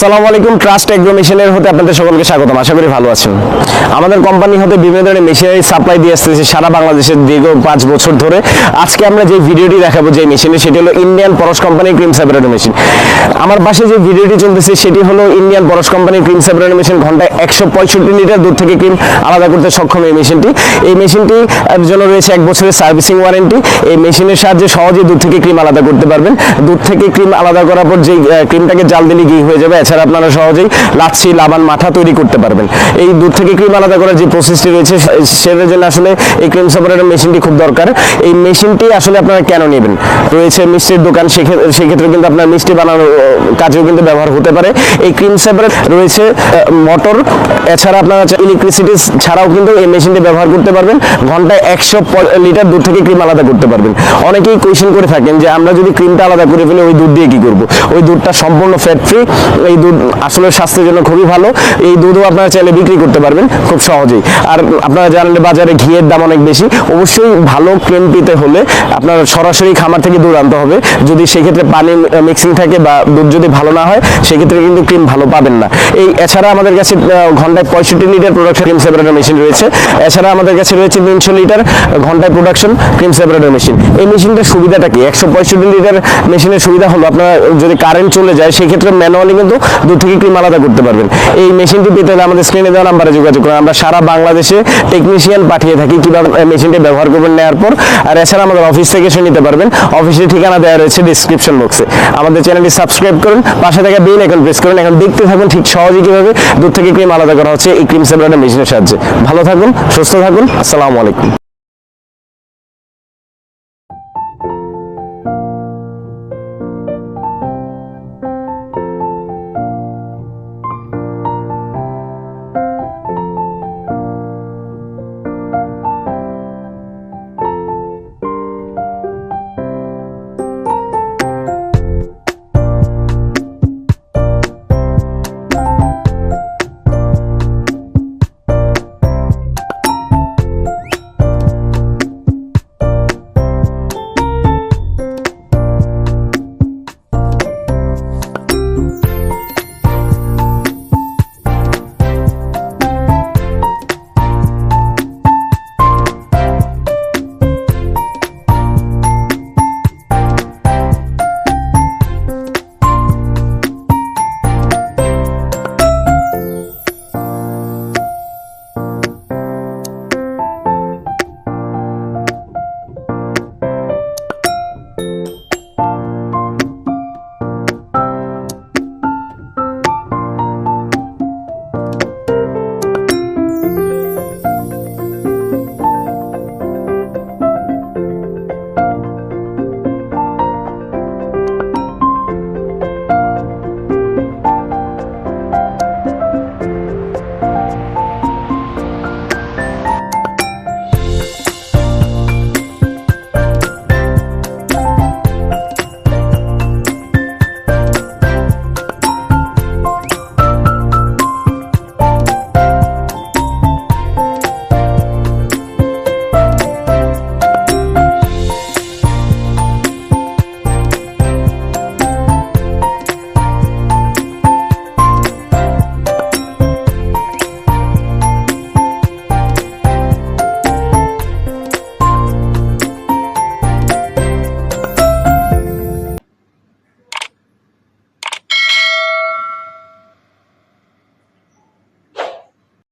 আসসালামু আলাইকুম trust agro মেশিনের হতে আপনাদের সকলকে স্বাগতম। আশা করি ভালো আছেন। আমাদের কোম্পানি হতে বিভিন্ন ধরনের মেশিনারি সাপ্লাই দিয়ে আসতেছে সারা বাংলাদেশের দীর্ঘ পাঁচ বছর ধরে। আজকে আমরা যে ভিডিওটি দেখাবো যে মেশিনে সেটি হলো ইন্ডিয়ান পরশ কোম্পানির ক্রিম সেপারেটর মেশিন আমার পাশে যে ভিডিওটি চলতেছে, সেটি হলো ইন্ডিয়ান পরশ কোম্পানির ক্রিম সেপারেটর মেশিন ঘন্টায় একশো পঁয়ষট্টি লিটার দুধ থেকে ক্রিম আলাদা করতে সক্ষম এই মেশিনটি এই মেশিনটি জন্য রয়েছে এক বছরের সার্ভিসিং ওয়ারেন্টি এই মেশিনের সাহায্যে সহজেই দুধ থেকে ক্রিম আলাদা করতে পারবেন। দুধ থেকে ক্রিম আলাদা করার পর যে ক্রিমটাকে জাল দিলে গিয়ে হয়ে যাবে এছাড়া আপনারা সহজেই লাচ্ছি, লাবান মাথা তৈরি করতে পারবেন। এই দুধ থেকে ক্রিম আলাদা করার যে প্রসেসটি রয়েছে সেটার জন্য আসলে এই ক্রিম সেপারেটর মেশিনটি খুব দরকার। এই মেশিনটি আসলে আপনারা কেন নেবেন? রয়েছে মিষ্টির দোকান সেক্ষে- সেক্ষেত্রে কিন্তু আপনার মিষ্টি বানানোর কাজেও কিন্তু ব্যবহার হতে পারে। এই ক্রিম সেপারেট রয়েছে মোটর। এছাড়া আপনারা ইলেকট্রিসিটি ছাড়াও কিন্তু এই মেশিনটি ব্যবহার করতে পারবেন। ঘন্টায় একশো লিটার দুধ থেকে ক্রিম আলাদা করতে পারবেন। অনেকেই কোয়েশ্চেন করে থাকেন যে আমরা যদি ক্রিমটা আলাদা করে ফেলি, ওই দুধ দিয়ে কি করব? ওই দুধটা সম্পূর্ণ ফ্যাট ফ্রি এই দুধ আসলে স্বাস্থ্যের জন্য খুবই ভালো। এই দুধও আপনারা চাইলে বিক্রি করতে পারবেন খুব সহজেই। আর আপনারা জানলে বাজারে ঘিয়ের দাম অনেক বেশি। অবশ্যই ভালো ক্রিম পেতে হলে আপনার সরাসরি খামার থেকে দুধ আনতে হবে। যদি সেক্ষেত্রে পানি মিক্সিং থাকে বা দুধ যদি ভালো না হয়, সেক্ষেত্রে কিন্তু ক্রিম ভালো পাবেন না। এই এছাড়া আমাদের কাছে ঘন্টায় পঁয়ষট্টি litre production cream separator machine রয়েছে। এছাড়া আমাদের কাছে রয়েছে তিনশো লিটার ঘন্টায় প্রোডাকশন ক্রিম সেপারেটর মেশিন এই মেশিনটার সুবিধাটা কি? একশো পঁয়ষট্টি লিটার মেশিনের সুবিধা হলো আপনার যদি কারেন্ট চলে যায়, সেক্ষেত্রে ম্যানুয়ালি কিন্তু দুধ থেকে ক্রিম আলাদা করতে পারবেন। এই মেশিনটি পেতে হলে আমাদের স্ক্রিনে দেওয়া নাম্বারে যোগাযোগ করুন। আমরা সারা বাংলাদেশে টেকনিশিয়ান পাঠিয়ে থাকি কীভাবে মেশিনটি ব্যবহার করবেন নেওয়ার পর। আর এছাড়া আমাদের অফিস থেকে এসে নিতে পারবেন। অফিসের ঠিকানা দেওয়া রয়েছে ডিসক্রিপশন বক্সে আমাদের চ্যানেলটি সাবস্ক্রাইব করুন, পাশে থাকা বেল এখন প্রেস করুন। এখন দেখতে থাকুন ঠিক সহজে কীভাবে দুধ থেকে ক্রিম আলাদা করা হচ্ছে এই ক্রিম সেপারেটর মেশিনের সাহায্যে। ভালো থাকুন, সুস্থ থাকুন। আসসালামু আলাইকুম।